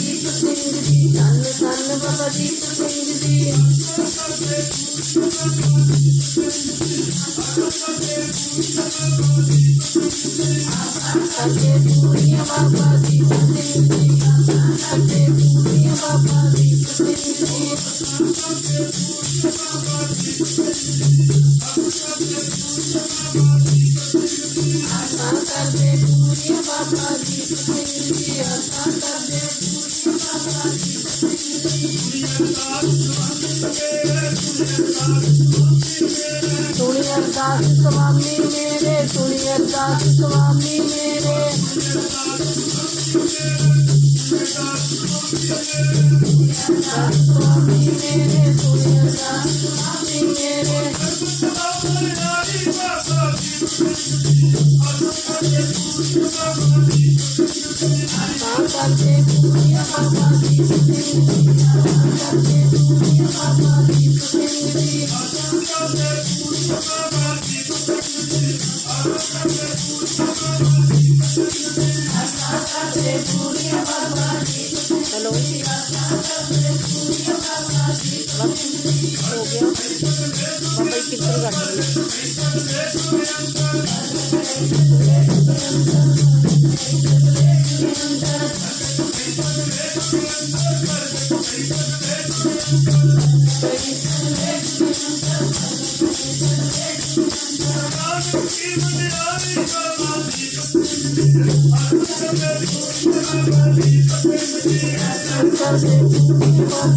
বাবাজি কান্ন কান্ন বাবাজি দিদি আতে পুরিয়া বাবাজি আতে পুরিয়া বাবাজি আতে পুরিয়া বাবাজি दास स्वामी मेरे सुनियर दास स्वामी मेरे स्वामी मेरे सुनियर दास स्वामी मेरे माता के पूजा बाबा की हेलो हो गया बम्बई किरकल कर Thank you. I'm gonna be